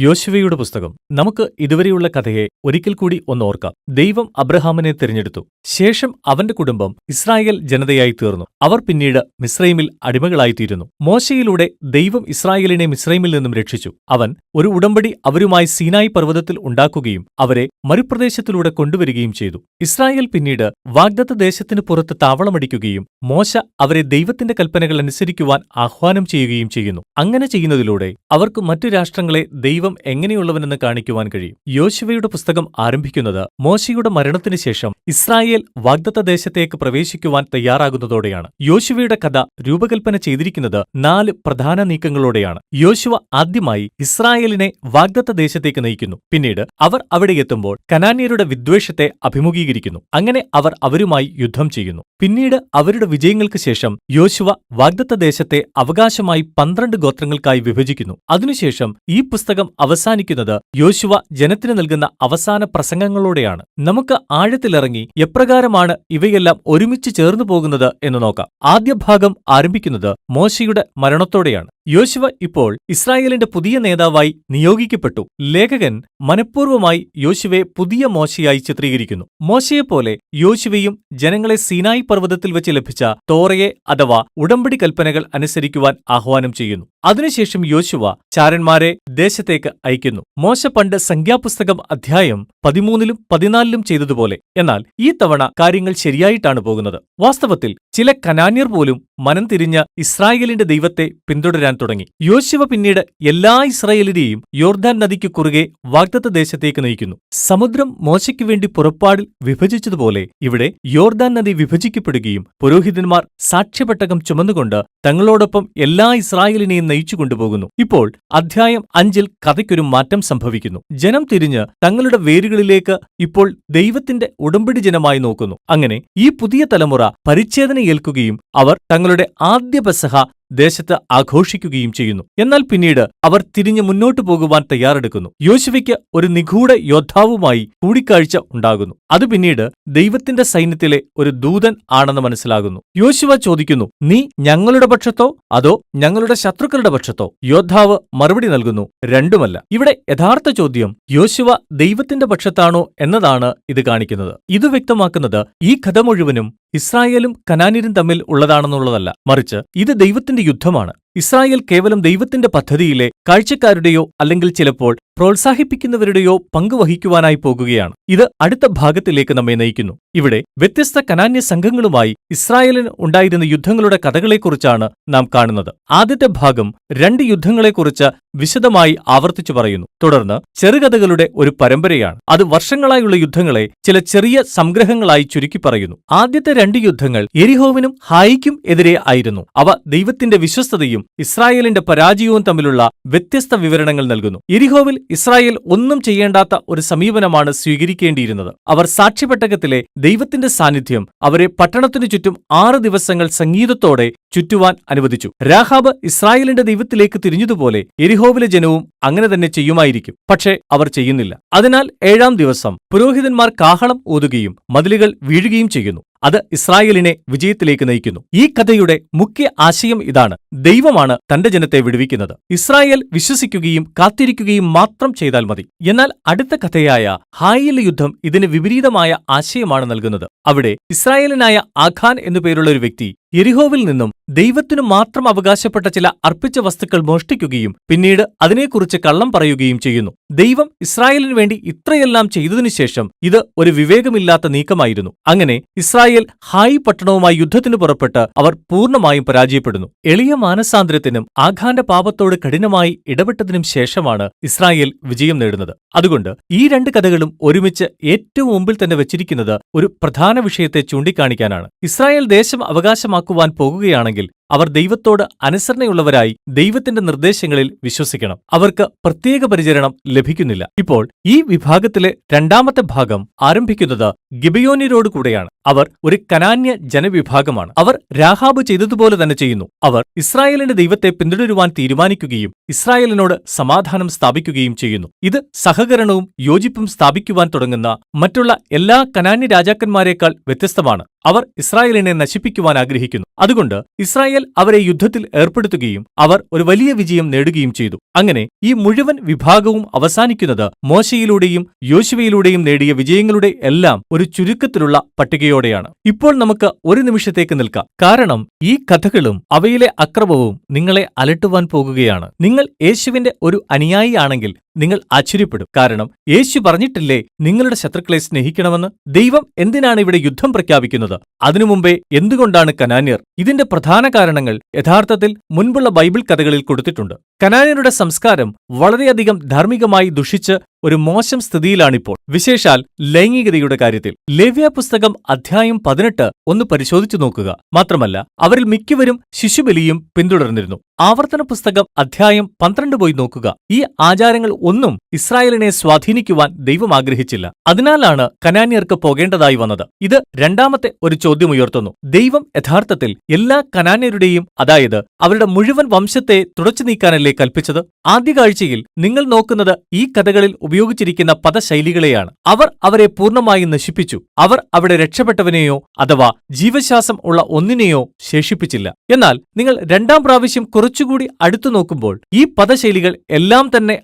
യോശുവയുടെ പുസ്തകം. നമുക്ക് ഇതുവരെയുള്ള കഥയെ ഒരിക്കൽ കൂടി ഒന്ന് ഓർക്കാം. ദൈവം അബ്രഹാമിനെ തിരഞ്ഞെടുത്തു. ശേഷം അവന്റെ കുടുംബം ഇസ്രായേൽ ജനതയായി തീർന്നു. അവർ പിന്നീട് മിസ്രൈമിൽ അടിമകളായിത്തീരുന്നു. മോശയിലൂടെ ദൈവം ഇസ്രായേലിനെ മിസ്രൈമിൽ നിന്നും രക്ഷിച്ചു. അവൻ ഒരു ഉടമ്പടി അവരുമായി സീനായി പർവതത്തിൽ ഉണ്ടാക്കുകയും അവരെ മരുപ്രദേശത്തിലൂടെ കൊണ്ടുവരികയും ചെയ്തു. ഇസ്രായേൽ പിന്നീട് വാഗ്ദത്ത ദേശത്തിന് പുറത്ത് താവളമടിക്കുകയും മോശ അവരെ ദൈവത്തിന്റെ കൽപ്പനകൾ അനുസരിക്കുവാൻ ആഹ്വാനം ചെയ്യുകയും ചെയ്യുന്നു. അങ്ങനെ ചെയ്യുന്നതിലൂടെ അവർക്ക് മറ്റു രാഷ്ട്രങ്ങളെ ദൈവം എങ്ങനെയുള്ളവനെന്ന് കാണിക്കുവാൻ കഴിയും. യോശുവയുടെ പുസ്തകം ആരംഭിക്കുന്നത് മോശയുടെ മരണത്തിന് ശേഷം ഇസ്രായേൽ വാഗ്ദത്ത ദേശത്തേക്ക് പ്രവേശിക്കുവാൻ തയ്യാറാകുന്നതോടെയാണ്. യോശുവയുടെ കഥ രൂപകൽപ്പന ചെയ്തിരിക്കുന്നത് നാല് പ്രധാന നീക്കങ്ങളോടെയാണ്. യോശുവ ആദ്യമായി ഇസ്രായേലിനെ വാഗ്ദത്ത ദേശത്തേക്ക് നയിക്കുന്നു. പിന്നീട് അവർ അവിടെ എത്തുമ്പോൾ കനാന്യരുടെ വിദ്വേഷത്തെ അഭിമുഖീകരിക്കുന്നു. അങ്ങനെ അവർ അവരുമായി യുദ്ധം ചെയ്യുന്നു. പിന്നീട് അവരുടെ വിജയങ്ങൾക്ക് ശേഷം യോശുവ വാഗ്ദത്ത ദേശത്തെ അവകാശമായി പന്ത്രണ്ട് ഗോത്രങ്ങൾക്കായി വിഭജിക്കുന്നു. അതിനുശേഷം ഈ പുസ്തകം അവസാനിക്കുന്നത് യോശുവ ജനത്തിന് നൽകുന്ന അവസാന പ്രസംഗങ്ങളോടെയാണ്. നമുക്ക് ആഴത്തിലിറങ്ങി എപ്രകാരമാണ് ഇവയെല്ലാം ഒരുമിച്ച് ചേർന്നു പോകുന്നത് എന്ന് നോക്കാം. ആദ്യ ഭാഗം ആരംഭിക്കുന്നത് മോശയുടെ മരണത്തോടെയാണ്. യോശുവ ഇപ്പോൾ ഇസ്രായേലിന്റെ പുതിയ നേതാവായി നിയോഗിക്കപ്പെട്ടു. ലേഖകൻ മനഃപൂർവമായി യോശുവെ പുതിയ മോശയായി ചിത്രീകരിക്കുന്നു. മോശയെപ്പോലെ യോശുവയും ജനങ്ങളെ സീനായി പർവതത്തിൽ വെച്ച് ലഭിച്ച തോറയെ അഥവാ ഉടമ്പടി കൽപ്പനകൾ അനുസരിക്കുവാൻ ആഹ്വാനം ചെയ്യുന്നു. അതിനുശേഷം യോശുവ ചാരന്മാരെ ദേശത്തേക്ക് അയക്കുന്നു. മോശ പണ്ട് സംഖ്യാപുസ്തകം അധ്യായം പതിമൂന്നിലും പതിനാലിലും ചെയ്തതുപോലെ. എന്നാൽ ഈ തവണ കാര്യങ്ങൾ ശരിയായിട്ടാണ് പോകുന്നത്. വാസ്തവത്തിൽ ചില കനാന്യർ പോലും മനം തിരിഞ്ഞ ഇസ്രായേലിന്റെ ദൈവത്തെ പിന്തുടരാൻ തുടങ്ങി. യോശുവ പിന്നീട് എല്ലാ ഇസ്രായേലിനെയും യോർദാൻ നദിക്ക് കുറുകെ വാഗ്ദത്ത ദേശത്തേക്ക് നയിക്കുന്നു. സമുദ്രം മോശയ്ക്ക് വേണ്ടി പുറപ്പാടിൽ വിഭജിച്ചതുപോലെ ഇവിടെ യോർദാൻ നദി വിഭജിക്കപ്പെടുകയും പുരോഹിതന്മാർ സാക്ഷ്യപ്പെട്ടകം ചുമന്നുകൊണ്ട് തങ്ങളോടൊപ്പം എല്ലാ ഇസ്രായേലിനെയും നയിച്ചു കൊണ്ടുപോകുന്നു. ഇപ്പോൾ അധ്യായം അഞ്ചിൽ കഥയ്ക്കൊരു മാറ്റം സംഭവിക്കുന്നു. ജനം തിരിഞ്ഞ് തങ്ങളുടെ വേരുകളിലേക്ക് ഇപ്പോൾ ദൈവത്തിന്റെ ഉടമ്പടി ജനമായി നോക്കുന്നു. അങ്ങനെ ഈ പുതിയ തലമുറ പരിച്ഛേദന ഏൽക്കുകയും അവർ തങ്ങളുടെ ആദ്യ പെസഹ ദേശത്ത് ആഘോഷിക്കുകയും ചെയ്യുന്നു. എന്നാൽ പിന്നീട് അവർ തിരിഞ്ഞു മുന്നോട്ടു പോകുവാൻ തയ്യാറെടുക്കുന്നു. യോശുവയ്ക്ക് ഒരു നിഗൂഢ യോദ്ധാവുമായി കൂടിക്കാഴ്ച ഉണ്ടാകുന്നു. അത് പിന്നീട് ദൈവത്തിന്റെ സൈന്യത്തിലെ ഒരു ദൂതൻ ആണെന്ന് മനസ്സിലാകുന്നു. യോശുവ ചോദിക്കുന്നു നീ ഞങ്ങളുടെ പക്ഷത്തോ? അതോ ഞങ്ങളുടെ ശത്രുക്കളുടെ പക്ഷത്തോ? യോദ്ധാവ് മറുപടി നൽകുന്നു രണ്ടുമല്ല. ഇവിടെ യഥാർത്ഥ ചോദ്യം യോശുവ ദൈവത്തിന്റെ പക്ഷത്താണോ എന്നതാണ് ഇത് കാണിക്കുന്നത്. ഇത് വ്യക്തമാക്കുന്നത് ഈ കഥ മുഴുവനും ഇസ്രായേലും കനാനിരും തമ്മിൽ ഉള്ളതാണെന്നുള്ളതല്ല മറിച്ച് ഇത് ദൈവത്തിന്റെ യുദ്ധമാണ്. ഇസ്രായേൽ കേവലം ദൈവത്തിന്റെ പദ്ധതിയിലെ കാഴ്ചക്കാരുടെയോ അല്ലെങ്കിൽ ചിലപ്പോൾ പ്രോത്സാഹിപ്പിക്കുന്നവരുടെയോ പങ്കുവഹിക്കുവാനായി പോകുകയാണ്. ഇത് അടുത്ത ഭാഗത്തിലേക്ക് നമ്മെ നയിക്കുന്നു. ഇവിടെ വ്യത്യസ്ത കനാന്യ സംഘങ്ങളുമായി ഇസ്രായേലിന് ഉണ്ടായിരുന്ന യുദ്ധങ്ങളുടെ കഥകളെക്കുറിച്ചാണ് നാം കാണുന്നത്. ആദ്യത്തെ ഭാഗം രണ്ട് യുദ്ധങ്ങളെക്കുറിച്ച് വിശദമായി ആവർത്തിച്ചു പറയുന്നു. തുടർന്ന് ചെറുകഥകളുടെ ഒരു പരമ്പരയാണ്. അത് വർഷങ്ങളായുള്ള യുദ്ധങ്ങളെ ചില ചെറിയ സംഗ്രഹങ്ങളായി ചുരുക്കി പറയുന്നു. ആദ്യത്തെ രണ്ട് യുദ്ധങ്ങൾ എരിഹോവിനും ഹായിക്കും എതിരെ ആയിരുന്നു. അവ ദൈവത്തിന്റെ വിശ്വസ്തതയും ഇസ്രായേലിന്റെ പരാജയവും തമ്മിലുള്ള വ്യത്യസ്ത വിവരണങ്ങൾ നൽകുന്നു. ഇരിഹോവിൽ ഇസ്രായേൽ ഒന്നും ചെയ്യേണ്ടാത്ത ഒരു സമീപനമാണ് സ്വീകരിക്കേണ്ടിയിരുന്നത്. അവർ സാക്ഷ്യപ്പെട്ടകത്തിലെ ദൈവത്തിന്റെ സാന്നിധ്യം അവരെ പട്ടണത്തിനു ചുറ്റും ആറ് ദിവസങ്ങൾ സംഗീതത്തോടെ ചുറ്റുവാൻ അനുവദിച്ചു. രാഹാബ് ഇസ്രായേലിന്റെ ദൈവത്തിലേക്ക് തിരിഞ്ഞതുപോലെ എരിഹോവിലെ ജനവും അങ്ങനെ തന്നെ ചെയ്യുമായിരിക്കും. പക്ഷേ അവർ ചെയ്യുന്നില്ല. അതിനാൽ ഏഴാം ദിവസം പുരോഹിതന്മാർ കാഹളം ഊതുകയും മതിലുകൾ വീഴുകയും ചെയ്യുന്നു. അത് ഇസ്രായേലിനെ വിജയത്തിലേക്ക് നയിക്കുന്നു. ഈ കഥയുടെ മുഖ്യ ആശയം ഇതാണ്. ദൈവമാണ് തന്റെ ജനത്തെ വിടുവിക്കുന്നത്. ഇസ്രായേൽ വിശ്വസിക്കുകയും കാത്തിരിക്കുകയും മാത്രം ചെയ്താൽ മതി. എന്നാൽ അടുത്ത കഥയായ ഹായിലെ യുദ്ധം ഇതിന് വിപരീതമായ ആശയമാണ് നൽകുന്നത്. അവിടെ ഇസ്രായേലിനായ ആഖാൻ എന്നുപേരുള്ള ഒരു വ്യക്തി എരിഹോവിൽ നിന്നും ദൈവത്തിനു മാത്രം അവകാശപ്പെട്ട ചില അർപ്പിച്ച വസ്തുക്കൾ മോഷ്ടിക്കുകയും പിന്നീട് അതിനെക്കുറിച്ച് കള്ളം പറയുകയും ചെയ്യുന്നു. ദൈവം ഇസ്രായേലിനു വേണ്ടി ഇത്രയെല്ലാം ചെയ്തതിനു ശേഷം ഇത് ഒരു വിവേകമില്ലാത്ത നീക്കമായിരുന്നു. അങ്ങനെ ഇസ്രായേൽ ഹായി പട്ടണവുമായി യുദ്ധത്തിന് പുറപ്പെട്ട് അവർ പൂർണമായും പരാജയപ്പെടുന്നു. എളിയ മാനസാന്തരത്തിനും ആഘാന്റെ പാപത്തോട് കഠിനമായി ഇടപെട്ടതിനും ശേഷമാണ് ഇസ്രായേൽ വിജയം നേടുന്നത്. അതുകൊണ്ട് ഈ രണ്ട് കഥകളും ഒരുമിച്ച് ഏറ്റവും മുമ്പിൽ തന്നെ വെച്ചിരിക്കുന്നത് ഒരു പ്രധാന വിഷയത്തെ ചൂണ്ടിക്കാണിക്കാനാണ്. ഇസ്രായേൽ ദേശം അവകാശമാക്കുവാൻ പോകുകയാണെങ്കിൽ അവർ ദൈവത്തോട് അനുസരണയുള്ളവരായി ദൈവത്തിന്റെ നിർദ്ദേശങ്ങളിൽ വിശ്വസിക്കണം. അവർക്ക് പ്രത്യേക പരിചരണം ലഭിക്കുന്നില്ല. ഇപ്പോൾ ഈ വിഭാഗത്തിലെ രണ്ടാമത്തെ ഭാഗം ആരംഭിക്കുന്നത് ഗിബയോന്യരോട് കൂടെയാണ്. അവർ ഒരു കനാന്യ ജനവിഭാഗമാണ്. അവർ രാഹാബ് ചെയ്തതുപോലെ തന്നെ ചെയ്യുന്നു. അവർ ഇസ്രായേലിന്റെ ദൈവത്തെ പിന്തുടരുവാൻ തീരുമാനിക്കുകയും ഇസ്രായേലിനോട് സമാധാനം സ്ഥാപിക്കുകയും ചെയ്യുന്നു. ഇത് സഹകരണവും യോജിപ്പും സ്ഥാപിക്കുവാൻ തുടങ്ങുന്ന മറ്റുള്ള എല്ലാ കനാന്യ രാജാക്കന്മാരെക്കാൾ വ്യത്യസ്തമാണ്. അവർ ഇസ്രായേലിനെ നശിപ്പിക്കുവാൻ ആഗ്രഹിക്കുന്നു. അതുകൊണ്ട് ഇസ്രായേൽ അവരെ യുദ്ധത്തിൽ ഏർപ്പെടുത്തുകയും അവർ ഒരു വലിയ വിജയം നേടുകയും ചെയ്തു. അങ്ങനെ ഈ മുഴുവൻ വിഭാഗവും അവസാനിക്കുന്നത് മോശയിലൂടെയും യോശുവയിലൂടെയും നേടിയ വിജയങ്ങളുടെ എല്ലാം ഒരു ചുരുക്കത്തിലുള്ള പട്ടികയോടെയാണ് ഇപ്പോൾ നമുക്ക് ഒരു നിമിഷത്തേക്ക് നിൽക്കാം. കാരണം ഈ കഥകളും അവയിലെ അക്രമവും നിങ്ങളെ അലട്ടുവാൻ പോകുകയാണ്. നിങ്ങൾ യേശുവിന്റെ ഒരു അനുയായി ആണെങ്കിൽ നിങ്ങൾ ആശ്ചര്യപ്പെടും. കാരണം യേശു പറഞ്ഞിട്ടില്ലേ നിങ്ങളുടെ ശത്രുക്കളെ സ്നേഹിക്കണമെന്ന്? ദൈവം എന്തിനാണ് ഇവിടെ യുദ്ധം പ്രഖ്യാപിക്കുന്നത്? അതിനു മുമ്പേ എന്തുകൊണ്ടാണ് കനാന്യർ ഇതിന്റെ പ്രധാന കാരണങ്ങൾ യഥാർത്ഥത്തിൽ മുൻപുള്ള ബൈബിൾ കഥകളിൽ കൊടുത്തിട്ടുണ്ട്? കനാന്യരുടെ സംസ്കാരം വളരെയധികം ധാർമ്മികമായി ദുഷിച്ച് ഒരു മോശം സ്ഥിതിയിലാണിപ്പോൾ. വിശേഷാൽ ലൈംഗികതയുടെ കാര്യത്തിൽ. ലേവ്യ പുസ്തകം അധ്യായം പതിനെട്ട് ഒന്ന് പരിശോധിച്ചു നോക്കുക. മാത്രമല്ല അവരിൽ മിക്കവരും ശിശുബലിയും പിന്തുടർന്നിരുന്നു. ആവർത്തന പുസ്തകം അധ്യായം പന്ത്രണ്ട് പോയി നോക്കുക. ഈ ആചാരങ്ങൾ ഒന്നും ഇസ്രായേലിനെ സ്വാധീനിക്കുവാൻ ദൈവം ആഗ്രഹിച്ചില്ല. അതിനാലാണ് കനാന്യർക്ക് പോകേണ്ടതായി വന്നത്. ഇത് രണ്ടാമത്തെ ഒരു ചോദ്യമുയർത്തുന്നു ദൈവം യഥാർത്ഥത്തിൽ എല്ലാ കനാന്യരുടെയും അതായത് അവരുടെ മുഴുവൻ വംശത്തെ തുടച്ചു നീക്കാനല്ലേ കൽപ്പിച്ചത്? ആദ്യ കാഴ്ചയിൽ നിങ്ങൾ നോക്കുന്നത് ഈ കഥകളിൽ ഉപയോഗിച്ചിരിക്കുന്ന പദശൈലികളെയാണ്. അവർ അവരെ പൂർണമായി നശിപ്പിച്ചു. അവർ അവിടെ രക്ഷപ്പെട്ടവനെയോ അഥവാ ജീവശ്വാസം ഉള്ള ഒന്നിനെയോ ശേഷിപ്പിച്ചില്ല. എന്നാൽ നിങ്ങൾ രണ്ടാം പ്രാവശ്യം കുറച്ചുകൂടി അടുത്തു നോക്കുമ്പോൾ ഈ പദശൈലികൾ എല്ലാം തന്നെ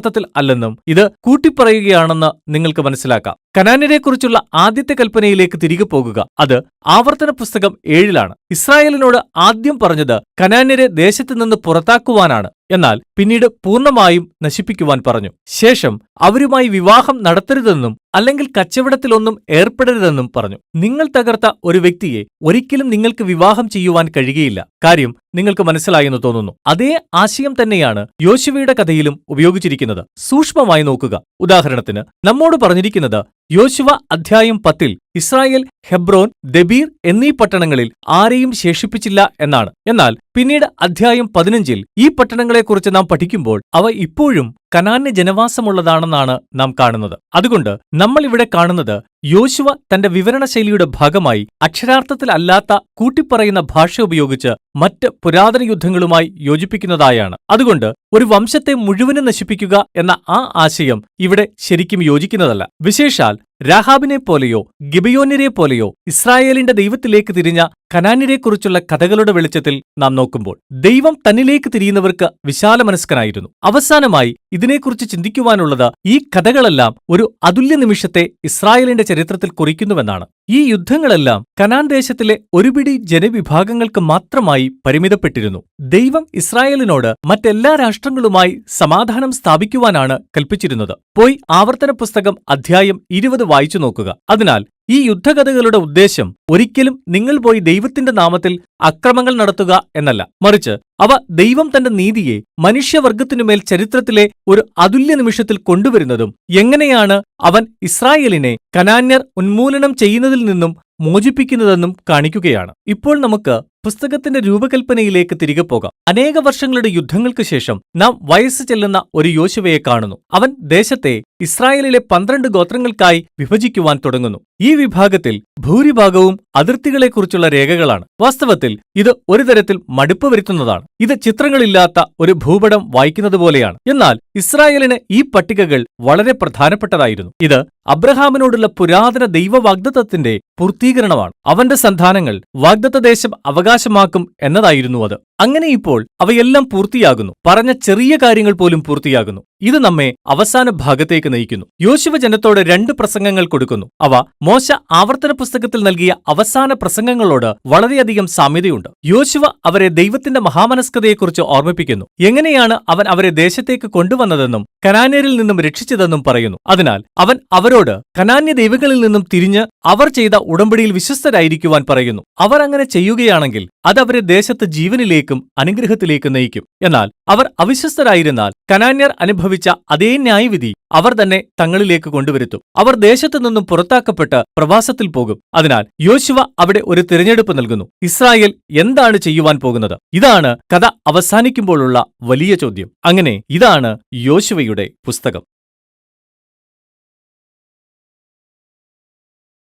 അക്ഷരാർത്ഥത്തിൽ അല്ലെന്നും ഇത് കൂട്ടിപ്പറയുകയാണെന്ന് നിങ്ങൾക്ക് മനസ്സിലാക്കാം. കനാന്യരെക്കുറിച്ചുള്ള ആദ്യത്തെ കൽപ്പനയിലേക്ക് തിരികെ പോകുക. അത് ആവർത്തന പുസ്തകം ഏഴിലാണ്. ഇസ്രായേലിനോട് ആദ്യം പറഞ്ഞത് കനാന്യരെ ദേശത്തു നിന്ന് പുറത്താക്കുവാനാണ്. എന്നാൽ പിന്നീട് പൂർണമായും നശിപ്പിക്കുവാൻ പറഞ്ഞു. ശേഷം അവരുമായി വിവാഹം നടത്തരുതെന്നും അല്ലെങ്കിൽ കച്ചവടത്തിലൊന്നും ഏർപ്പെടരുതെന്നും പറഞ്ഞു. നിങ്ങൾ തകർത്ത ഒരു വ്യക്തിയെ ഒരിക്കലും നിങ്ങൾക്ക് വിവാഹം ചെയ്യുവാൻ കഴിയുകയില്ല. കാര്യം നിങ്ങൾക്ക് മനസ്സിലായെന്ന് തോന്നുന്നു. അതേ ആശയം തന്നെയാണ് യോശുവയുടെ കഥയിലും ഉപയോഗിച്ചിരിക്കുന്നത്. സൂക്ഷ്മമായി നോക്കുക. ഉദാഹരണത്തിന് നമ്മോട് പറഞ്ഞിരിക്കുന്നത് യോശുവ അധ്യായം പത്തിൽ ഇസ്രായേൽ ഹെബ്രോൻ ദബീർ എന്നീ പട്ടണങ്ങളിൽ ആരെയും ശേഷിപ്പിച്ചില്ല എന്നാണ്. എന്നാൽ പിന്നീട് അധ്യായം പതിനഞ്ചിൽ ഈ പട്ടണങ്ങളെക്കുറിച്ച് നാം പഠിക്കുമ്പോൾ അവ ഇപ്പോഴും കനാന്യ ജനവാസമുള്ളതാണെന്നാണ് നാം കാണുന്നത്. അതുകൊണ്ട് നമ്മൾ ഇവിടെ കാണുന്നത് യോശുവ തന്റെ വിവരണശൈലിയുടെ ഭാഗമായി അക്ഷരാർത്ഥത്തിലല്ലാത്ത കൂട്ടിപ്പറയുന്ന ഭാഷ ഉപയോഗിച്ച് മറ്റ് പുരാതന യുദ്ധങ്ങളുമായി യോജിപ്പിക്കുന്നതായാണ്. അതുകൊണ്ട് ഒരു വംശത്തെ മുഴുവനും നശിപ്പിക്കുക എന്ന ആ ആശയം ഇവിടെ ശരിക്കും യോജിക്കുന്നതല്ല. വിശേഷാൽ രാഹാബിനെ പോലെയോ ഗിബയോന്യരെ പോലെയോ ഇസ്രായേലിന്റെ ദൈവത്തിലേക്ക് തിരിഞ്ഞ കനാന്യരെക്കുറിച്ചുള്ള കഥകളുടെ വെളിച്ചത്തിൽ നാം നോക്കുമ്പോൾ ദൈവം തന്നിലേക്ക് തിരിയുന്നവർക്ക് വിശാല വിശാലമനസ്കനായിരുന്നു അവസാനമായി ഇതിനെക്കുറിച്ച് ചിന്തിക്കുവാനുള്ളത് ഈ കഥകളെല്ലാം ഒരു അതുല്യ നിമിഷത്തെ ഇസ്രായേലിന്റെ ചരിത്രത്തിൽ കുറിക്കുന്നുവെന്നാണ്. ഈ യുദ്ധങ്ങളെല്ലാം കനാൻ ദേശത്തിലെ ഒരുപിടി ജനവിഭാഗങ്ങൾക്ക് മാത്രമായി പരിമിതപ്പെട്ടിരുന്നു. ദൈവം ഇസ്രായേലിനോട് മറ്റെല്ലാ രാഷ്ട്രങ്ങളുമായി സമാധാനം സ്ഥാപിക്കുവാനാണ് കൽപ്പിച്ചിരുന്നത്. പോയി ആവർത്തന പുസ്തകം അധ്യായം ഇരുപത് വായിച്ചു നോക്കുക. അതിനാൽ ഈ യുദ്ധകഥകളുടെ ഉദ്ദേശ്യം ഒരിക്കലും നിങ്ങൾ പോയി ദൈവത്തിന്റെ നാമത്തിൽ അക്രമങ്ങൾ നടത്തുക എന്നല്ല. മറിച്ച് അവ ദൈവം തന്റെ നീതിയെ മനുഷ്യവർഗത്തിനുമേൽ ചരിത്രത്തിലെ ഒരു അതുല്യ നിമിഷത്തിൽ കൊണ്ടുവരുന്നതും എങ്ങനെയാണ് അവൻ ഇസ്രായേലിനെ കനാന്യർ ഉന്മൂലനം ചെയ്യുന്നതിൽ നിന്നും മോചിപ്പിക്കുന്നതെന്നും കാണിക്കുകയാണ്. ഇപ്പോൾ നമുക്ക് പുസ്തകത്തിന്റെ രൂപകൽപ്പനയിലേക്ക് തിരികെ പോകാം. അനേക വർഷങ്ങളുടെ യുദ്ധങ്ങൾക്ക് ശേഷം നാം വയസ്സ് ചെല്ലുന്ന ഒരു യോശുവയെ കാണുന്നു. അവൻ ദേശത്തെ ഇസ്രായേലിലെ പന്ത്രണ്ട് ഗോത്രങ്ങൾക്കായി വിഭജിക്കുവാൻ തുടങ്ങുന്നു. ഈ വിഭാഗത്തിൽ ഭൂരിഭാഗവും അതിർത്തികളെക്കുറിച്ചുള്ള രേഖകളാണ്. വാസ്തവത്തിൽ ഇത് ഒരു തരത്തിൽ മടുപ്പ് വരുത്തുന്നതാണ്. ഇത് ചിത്രങ്ങളില്ലാത്ത ഒരു ഭൂപടം വായിക്കുന്നത് പോലെയാണ്. എന്നാൽ ഇസ്രായേലിന് ഈ പട്ടികകൾ വളരെ പ്രധാനപ്പെട്ടതായിരുന്നു. ഇത് അബ്രഹാമിനോടുള്ള പുരാതന ദൈവവാഗ്ദത്തത്തിന്റെ പൂർത്തീകരണമാണ്. അവന്റെ സന്താനങ്ങൾ വാഗ്ദത്ത ദേശം അവകാശമാക്കും എന്നതായിരുന്നു അത്. അങ്ങനെ ഇപ്പോൾ അവയെല്ലാം പൂർത്തിയാകുന്നു. പറഞ്ഞ ചെറിയ കാര്യങ്ങൾ പോലും പൂർത്തിയാകുന്നു. ഇത് നമ്മെ അവസാന ഭാഗത്തേക്ക് നയിക്കുന്നു. യോശുവ ജനത്തോട് രണ്ട് പ്രസംഗങ്ങൾ കൊടുക്കുന്നു. അവ മോശ ആവർത്തന പുസ്തകത്തിൽ നൽകിയ അവസാന പ്രസംഗങ്ങളോട് വളരെയധികം സാമ്യതയുണ്ട്. യോശുവ അവരെ ദൈവത്തിന്റെ മഹാമനസ്കതയെക്കുറിച്ച് ഓർമ്മിപ്പിക്കുന്നു. എങ്ങനെയാണ് അവൻ അവരെ ദേശത്തേക്ക് കൊണ്ടുവന്നതെന്നും കനാന്യരിൽ നിന്നും രക്ഷിച്ചതെന്നും പറയുന്നു. അതിനാൽ അവൻ അവരോട് കനാന്യ ദൈവങ്ങളിൽ നിന്നും തിരിഞ്ഞ് അവർ ചെയ്ത ഉടമ്പടിയിൽ വിശ്വസ്തരായിരിക്കുവാൻ പറയുന്നു. അവർ അങ്ങനെ ചെയ്യുകയാണെങ്കിൽ അത് അവരെ ദേശത്ത് ജീവനിലേക്കും അനുഗ്രഹത്തിലേക്കും നയിക്കും. എന്നാൽ അവർ അവിശ്വസ്തരായിരുന്നാൽ കനാന്യർ അനുഭവിച്ച അതേ ന്യായവിധി അവർ തന്നെ തങ്ങളിലേക്ക് കൊണ്ടുവരുത്തും. അവർ ദേശത്തു നിന്നും പുറത്താക്കപ്പെട്ട് പ്രവാസത്തിൽ പോകും. അതിനാൽ യോശുവ അവിടെ ഒരു തിരഞ്ഞെടുപ്പ് നൽകുന്നു. ഇസ്രായേൽ എന്താണ് ചെയ്യുവാൻ പോകുന്നത്? ഇതാണ് കഥ അവസാനിക്കുമ്പോഴുള്ള വലിയ ചോദ്യം. അങ്ങനെ ഇതാണ് യോശുവയുടെ പുസ്തകം.